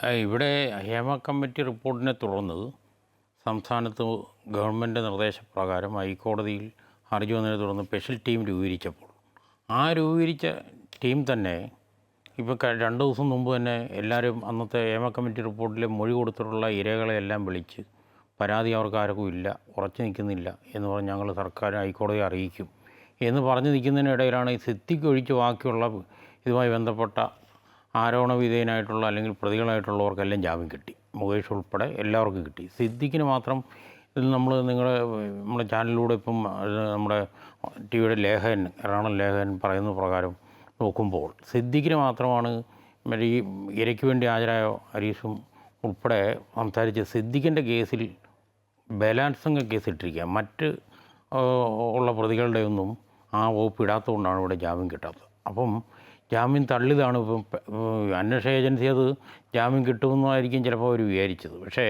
ഇവിടെ ഹേമ കമ്മിറ്റി റിപ്പോർട്ടിനെ തുടർന്ന് സംസ്ഥാനത്ത് ഗവൺമെന്റ് നിർദ്ദേശപ്രകാരം ഹൈക്കോടതിയിൽ ഹർജി വന്നതിനെ തുടർന്ന് സ്പെഷ്യൽ ടീം രൂപീകരിച്ചപ്പോൾ. ആ രൂപീകരിച്ച ടീം തന്നെ ഇപ്പോൾ രണ്ട് ദിവസം മുമ്പ് തന്നെ എല്ലാവരും അന്നത്തെ ഹേമ കമ്മിറ്റി റിപ്പോർട്ടിൽ മൊഴി കൊടുത്തിട്ടുള്ള ഇരകളെ എല്ലാം വിളിച്ച് പരാതി അവർക്ക് ആർക്കും ഇല്ല ഉറച്ചു നിൽക്കുന്നില്ല എന്ന് പറഞ്ഞ് ഞങ്ങൾ സർക്കാർ ഹൈക്കോടതിയെ അറിയിക്കും എന്ന് പറഞ്ഞു നിൽക്കുന്നതിനിടയിലാണ് ഈ സിദ്ധിക്ക് ഒഴിച്ച് ബാക്കിയുള്ള ഇതുമായി ബന്ധപ്പെട്ട ആരോപണ വിധേയനായിട്ടുള്ള അല്ലെങ്കിൽ പ്രതികളായിട്ടുള്ളവർക്കെല്ലാം ജാമ്യം കിട്ടി. മുകേഷ് ഉൾപ്പെടെ എല്ലാവർക്കും കിട്ടി. സിദ്ദിഖിന് മാത്രം ഇതിൽ നമ്മൾ നിങ്ങളുടെ നമ്മുടെ ചാനലിലൂടെ ഇപ്പം നമ്മുടെ ടി വിയുടെ ലേഖകൻ എറണാകുളം ലേഖകൻ പറയുന്ന പ്രകാരം നോക്കുമ്പോൾ സിദ്ദിഖിന് മാത്രമാണ് ഈ ഇരയ്ക്ക് വേണ്ടി ഹാജരായ ഹരീഷും ഉൾപ്പെടെ സംസാരിച്ച് സിദ്ദിഖിന്റെ കേസിൽ ബലാത്സംഗ കേസ് ഇട്ടിരിക്കുക മറ്റ് ഉള്ള പ്രതികളുടെ ഒന്നും ആ വകുപ്പ് ഇടാത്തതുകൊണ്ടാണ് ഇവിടെ ജാമ്യം കിട്ടാത്തത്. അപ്പം ജാമ്യം തള്ളിയതാണ് ഇപ്പം അന്വേഷണ ഏജൻസി അത് ജാമ്യം കിട്ടുമെന്നായിരിക്കും ചിലപ്പോൾ അവർ വിചാരിച്ചത്. പക്ഷേ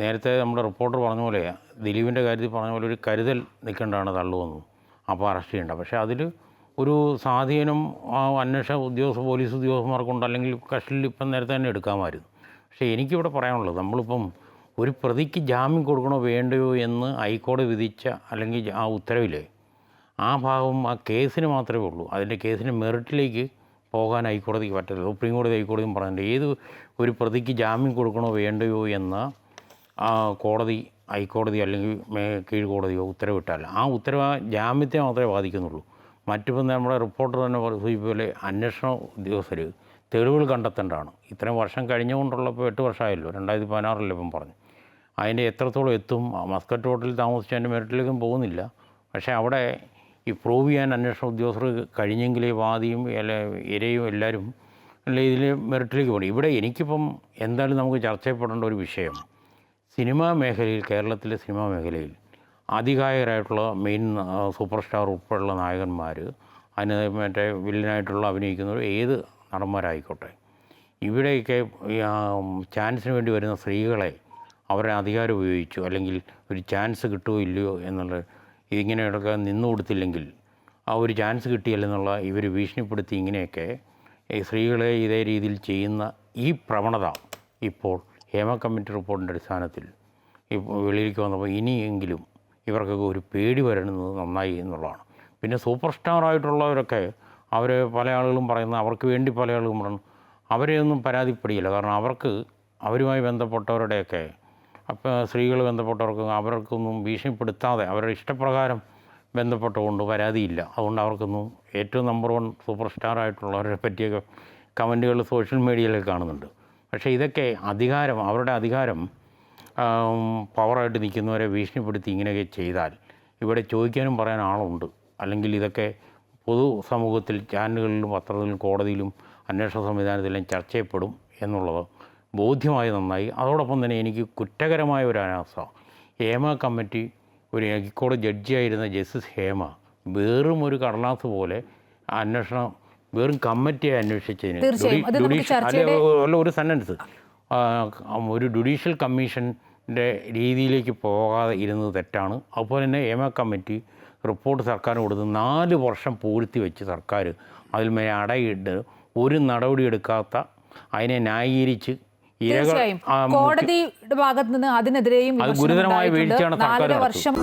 നേരത്തെ നമ്മുടെ റിപ്പോർട്ടർ പറഞ്ഞ പോലെ ദിലീപിന്റെ കാര്യത്തിൽ പറഞ്ഞ പോലെ ഒരു കരുതൽ നിൽക്കേണ്ടതാണ് തള്ളുവെന്ന് അപ്പോൾ അറസ്റ്റ് ചെയ്യേണ്ട. പക്ഷേ അതിൽ ഒരു സ്വാധീനം ആ അന്വേഷണ ഉദ്യോഗസ്ഥ പോലീസ് ഉദ്യോഗസ്ഥന്മാർക്കുണ്ട്. അല്ലെങ്കിൽ കസ്റ്റഡിയിൽ ഇപ്പം നേരത്തെ തന്നെ എടുക്കാമായിരുന്നു. പക്ഷേ എനിക്കിവിടെ പറയാനുള്ളത് നമ്മളിപ്പം ഒരു പ്രതിക്ക് ജാമ്യം കൊടുക്കണോ വേണ്ടയോ എന്ന് ഹൈക്കോടതി വിധിച്ച അല്ലെങ്കിൽ ആ ഉത്തരവിൽ ആ ഭാഗം ആ കേസിന് മാത്രമേ ഉള്ളൂ. അതിന്റെ കേസിന്റെ മെറിറ്റിലേക്ക് പോകാൻ ഹൈക്കോടതിക്ക് പറ്റില്ല. സുപ്രീം കോടതി ഹൈക്കോടതിയും പറഞ്ഞിട്ടുണ്ട്. ഏത് ഒരു പ്രതിക്ക് ജാമ്യം കൊടുക്കണോ വേണ്ടയോ എന്ന് കോടതി ഹൈക്കോടതി അല്ലെങ്കിൽ മേ കീഴ്ക്കോടതിയോ ഉത്തരവിട്ടാൽ ആ ഉത്തരവ് ജാമ്യത്തെ മാത്രമേ ബാധിക്കുന്നുള്ളൂ. മറ്റിപ്പം നമ്മുടെ റിപ്പോർട്ടർ തന്നെ സൂചിപ്പിച്ചപോലെ അന്വേഷണ ഉദ്യോഗസ്ഥർ തെളിവുകൾ കണ്ടെത്തേണ്ടതാണ്. ഇത്രയും വർഷം കഴിഞ്ഞുകൊണ്ടുള്ളപ്പോൾ എട്ട് വർഷമായല്ലോ. രണ്ടായിരത്തി പതിനാറിൽ ഇപ്പം പറഞ്ഞു അതിന്റെ എത്രത്തോളം എത്തും? മസ്കറ്റ് ഹോട്ടലിൽ താമസിച്ചതിന്റെ മെറിറ്റിലേക്കും പോകുന്നില്ല. പക്ഷേ അവിടെ ഈ പ്രൂവ് ചെയ്യാൻ അന്വേഷണ ഉദ്യോഗസ്ഥർ കഴിഞ്ഞെങ്കിലേ വാദിയും അല്ല ഇരയും എല്ലാവരും അല്ല ഇതിൽ മെറിറ്റിലേക്ക് പോകണം. ഇവിടെ എനിക്കിപ്പം എന്തായാലും നമുക്ക് ചർച്ച ചെയ്യപ്പെടേണ്ട ഒരു വിഷയം. സിനിമാ മേഖലയിൽ കേരളത്തിലെ സിനിമാ മേഖലയിൽ അധികായകരായിട്ടുള്ള മെയിൻ സൂപ്പർ സ്റ്റാർ ഉൾപ്പെടെയുള്ള നായകന്മാർ അതിന് മറ്റേ വില്ലനായിട്ടുള്ള അഭിനയിക്കുന്നവർ ഏത് നടന്മാരായിക്കോട്ടെ? ഇവിടെയൊക്കെ ചാൻസിന് വേണ്ടി വരുന്ന സ്ത്രീകളെ അവരുടെ അധികാരം ഉപയോഗിച്ചു അല്ലെങ്കിൽ ഒരു ചാൻസ് കിട്ടുമോ ഇല്ലയോ എന്നുള്ള ഇതിങ്ങനെയൊക്കെ നിന്നു കൊടുത്തില്ലെങ്കിൽ ആ ഒരു ചാൻസ് കിട്ടിയല്ലെന്നുള്ള ഇവർ ഭീഷണിപ്പെടുത്തി ഇങ്ങനെയൊക്കെ സ്ത്രീകളെ ഇതേ രീതിയിൽ ചെയ്യുന്ന ഈ പ്രവണത ഇപ്പോൾ ഹേമ കമ്മിറ്റി റിപ്പോർട്ടിന്റെ അടിസ്ഥാനത്തിൽ ഇപ്പോൾ വെളിയിലേക്ക് വന്നപ്പോൾ ഇനിയെങ്കിലും ഇവർക്കൊക്കെ ഒരു പേടി വരുന്നത് നന്നായി എന്നുള്ളതാണ്. പിന്നെ സൂപ്പർ സ്റ്റാർ ആയിട്ടുള്ളവരൊക്കെ അവർ പല ആളുകളും പറയുന്ന അവർക്ക് വേണ്ടി പല ആളുകളും പറയുന്നു അവരെയൊന്നും പരാതിപ്പെടിയില്ല. കാരണം അവർക്ക് അവരുമായി ബന്ധപ്പെട്ടവരുടെയൊക്കെ അപ്പോൾ സ്ത്രീകൾ ബന്ധപ്പെട്ടവർക്ക് അവർക്കൊന്നും ഭീഷണിപ്പെടുത്താതെ അവരുടെ ഇഷ്ടപ്രകാരം ബന്ധപ്പെട്ടുകൊണ്ട് പരാതിയില്ല. അതുകൊണ്ട് അവർക്കൊന്നും ഏറ്റവും നമ്പർ വൺ സൂപ്പർ സ്റ്റാർ ആയിട്ടുള്ളവരെ പറ്റിയൊക്കെ കമന്റുകൾ സോഷ്യൽ മീഡിയയിലൊക്കെ കാണുന്നുണ്ട്. പക്ഷേ ഇതൊക്കെ അധികാരം അവരുടെ അധികാരം പവറായിട്ട് നിൽക്കുന്നവരെ ഭീഷണിപ്പെടുത്തി ഇങ്ങനെയൊക്കെ ചെയ്താൽ ഇവിടെ ചോദിക്കാനും പറയാൻ ആളുണ്ട്. അല്ലെങ്കിൽ ഇതൊക്കെ പൊതു സമൂഹത്തിൽ ചാനലുകളിലും പത്രത്തിലും കോടതിയിലും അന്വേഷണ സംവിധാനത്തിലും ചർച്ച ചെയ്യപ്പെടും എന്നുള്ളത് ബോധ്യമായി നന്നായി. അതോടൊപ്പം തന്നെ എനിക്ക് കുറ്റകരമായ ഒരു അനാസ്ഥ. ഹേമ കമ്മിറ്റി ഒരു ഹൈക്കോടതി ജഡ്ജിയായിരുന്ന ജസ്റ്റിസ് ഹേമ വെറും ഒരു കടലാസ് പോലെ അന്വേഷണം വെറും കമ്മിറ്റിയെ അന്വേഷിച്ചതിന് ജുഡീഷ്യൽ അല്ല ഒരു സെന്റൻസ് ഒരു ജുഡീഷ്യൽ കമ്മീഷന്റെ രീതിയിലേക്ക് പോകാതെ ഇരുന്നത് തെറ്റാണ്. അതുപോലെ തന്നെ ഹേമ കമ്മിറ്റി റിപ്പോർട്ട് സർക്കാർ കൊടുത്ത് നാല് വർഷം പൂഴ്ത്തി വെച്ച് സർക്കാർ അതിൽ മേലെ അടയിട്ട് ഒരു നടപടി എടുക്കാത്ത അതിനെ ന്യായീകരിച്ച് കോടതിയുടെ ഭാഗത്ത് നിന്ന് അതിനെതിരെയും അത് ഗുരുതരമായ വീഴ്ചയാണ് സർക്കാർ നാലര വർഷം